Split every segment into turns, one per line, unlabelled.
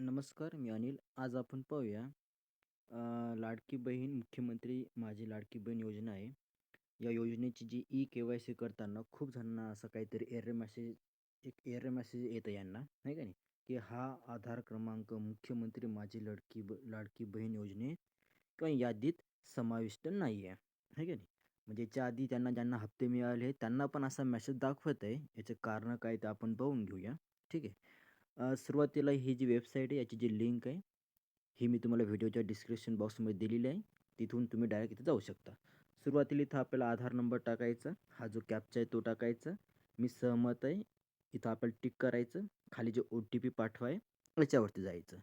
नमस्कार मी अनिल. आज आपण पाहूया अ, लाडकी बहीण मुख्यमंत्री माझी लाडकी बहीण योजना आहे. या योजनेची जी ई के वाय सी करताना खूप जणांना असं काहीतरी एरर मेसेज एक एरर मेसेज येतं यांना नाही का नाही? की हा आधार क्रमांक मुख्यमंत्री माझी लडकी ब लाडकी बहीण योजनेत किंवा यादीत समाविष्ट नाही आहे है का नाही? म्हणजे याच्या आधी त्यांना ज्यांना हप्ते मिळाले त्यांना पण असा मेसेज दाखवत आहे. याचं कारण काय ते आपण पाहून घेऊया ठीक आहे? सुरुवातीला ही जी वेबसाईट आहे याची जी लिंक आहे ही मी तुम्हाला व्हिडिओच्या डिस्क्रिप्शन बॉक्समध्ये दिलेली आहे. तिथून तुम्ही डायरेक्ट इथे जाऊ शकता. सुरुवातीला इथं आपल्याला आधार नंबर टाकायचा हा जो कॅपचा आहे तो टाकायचा. मी सहमत आहे इथं आपल्याला टिक करायचं खाली जे ओ टी पी पाठवा आहे याच्यावरती जायचं.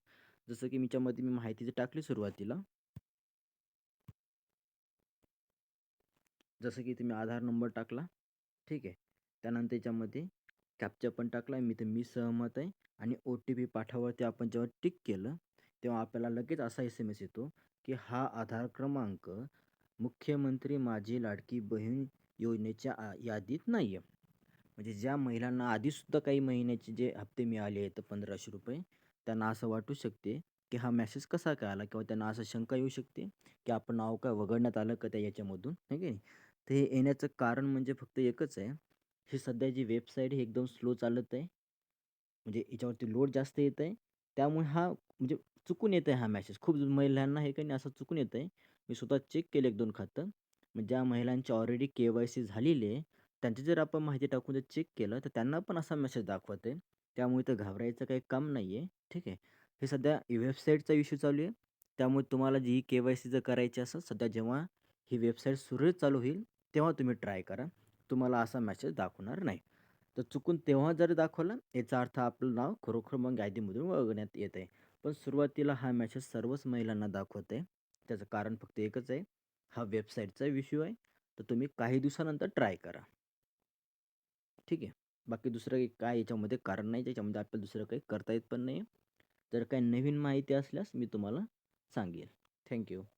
जसं की मीच्यामध्ये मी माहिती जी टाकली सुरुवातीला. जसं की तुम्ही आधार नंबर टाकला ठीक आहे. त्यानंतर याच्यामध्ये कॅप्चर पण टाकला मी तर मी सहमत आहे. आणि ओ टी पी पाठावरती आपण जेव्हा टिक केलं तेव्हा आपल्याला लगेच असा एस एम एस येतो की हा आधार क्रमांक मुख्यमंत्री माझी लाडकी बहीण योजनेच्या आ यादीत नाही आहे म्हणजे ज्या महिलांना आधीसुद्धा काही महिन्याचे जे हप्ते मिळाले आहेत पंधराशे रुपये त्यांना असं वाटू शकते की हा मेसेज कसा काय आला किंवा त्यांना असं शंका येऊ शकते की आपण नाव काय वगळण्यात आलं का त्या याच्यामधून आहे की नाही? येण्याचं कारण म्हणजे फक्त एकच आहे ही सध्या जी वेबसाईट ही एकदम स्लो चालत आहे. म्हणजे याच्यावरती लोड जास्त येत आहे. त्यामुळे हा म्हणजे चुकून येत आहे हा मॅसेज. खूप महिलांना हे काही नाही असं चुकून येतं आहे. मी स्वतः चेक केलं एक दोन खातं. मग ज्या महिलांची ऑलरेडी के वाय सी झालेली आहे त्यांची जर आपण माहिती टाकून जर चेक केलं तर त्यांना पण असा मेसेज दाखवत आहे त्यामुळे तर घाबरायचं काही काम नाही आहे ठीक आहे. हे सध्या वेबसाईटचा इश्यू चालू आहे. त्यामुळे तुम्हाला जी के वाय सी जर करायची असेल सध्या जेव्हा ही वेबसाईट सुरळीत चालू होईल तेव्हा तुम्ही ट्राय करा. तुम्हाला असा मॅसेज दाखवणार नाही. तर चुकून तेव्हा जर दाखवलं याचा अर्थ आपलं नाव खरोखर मग यादीमधून वगळण्यात येत आहे. पण सुरुवातीला हा मॅसेज सर्वच महिलांना दाखवत आहे. त्याचं कारण फक्त एकच आहे हा वेबसाईटचा इश्यू आहे. तर तुम्ही काही दिवसानंतर ट्राय करा. ठीक आहे? बाकी दुसरं काही काय याच्यामध्ये कारण नाही त्याच्यामध्ये आपल्याला दुसरं काही करता येत पण नाही जर काही नवीन माहिती असल्यास मी तुम्हाला सांगेल. थँक्यू